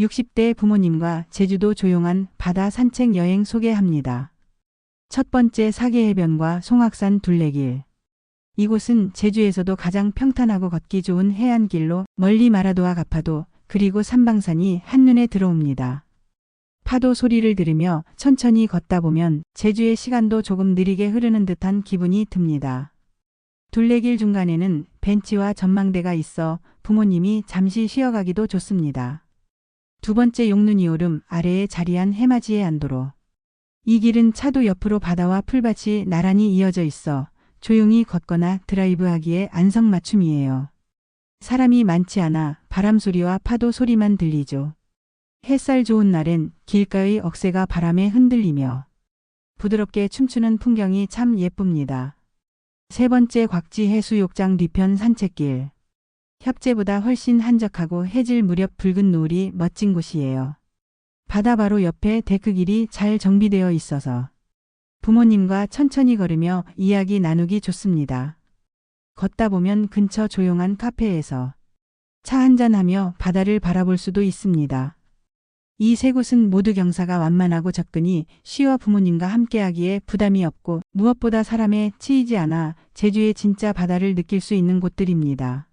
60대 부모님과 제주도 조용한 바다 산책 여행 소개합니다. 첫 번째 사계해변과 송악산 둘레길. 이곳은 제주에서도 가장 평탄하고 걷기 좋은 해안길로 멀리 마라도와 가파도 그리고 삼방산이 한눈에 들어옵니다. 파도 소리를 들으며 천천히 걷다 보면 제주의 시간도 조금 느리게 흐르는 듯한 기분이 듭니다. 둘레길 중간에는 벤치와 전망대가 있어 부모님이 잠시 쉬어가기도 좋습니다. 두 번째 용눈이 오름 아래에 자리한 해맞이의 안도로. 이 길은 차도 옆으로 바다와 풀밭이 나란히 이어져 있어 조용히 걷거나 드라이브하기에 안성맞춤이에요. 사람이 많지 않아 바람 소리와 파도 소리만 들리죠. 햇살 좋은 날엔 길가의 억새가 바람에 흔들리며 부드럽게 춤추는 풍경이 참 예쁩니다. 세 번째 곽지 해수욕장 뒤편 산책길. 협재보다 훨씬 한적하고 해질 무렵 붉은 노을이 멋진 곳이에요. 바다 바로 옆에 데크길이 잘 정비되어 있어서 부모님과 천천히 걸으며 이야기 나누기 좋습니다. 걷다 보면 근처 조용한 카페에서 차 한잔하며 바다를 바라볼 수도 있습니다. 이 세 곳은 모두 경사가 완만하고 접근이 쉬워 부모님과 함께하기에 부담이 없고 무엇보다 사람에 치이지 않아 제주의 진짜 바다를 느낄 수 있는 곳들입니다.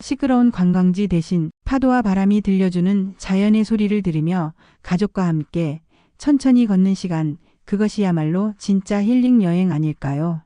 시끄러운 관광지 대신 파도와 바람이 들려주는 자연의 소리를 들으며 가족과 함께 천천히 걷는 시간, 그것이야말로 진짜 힐링 여행 아닐까요?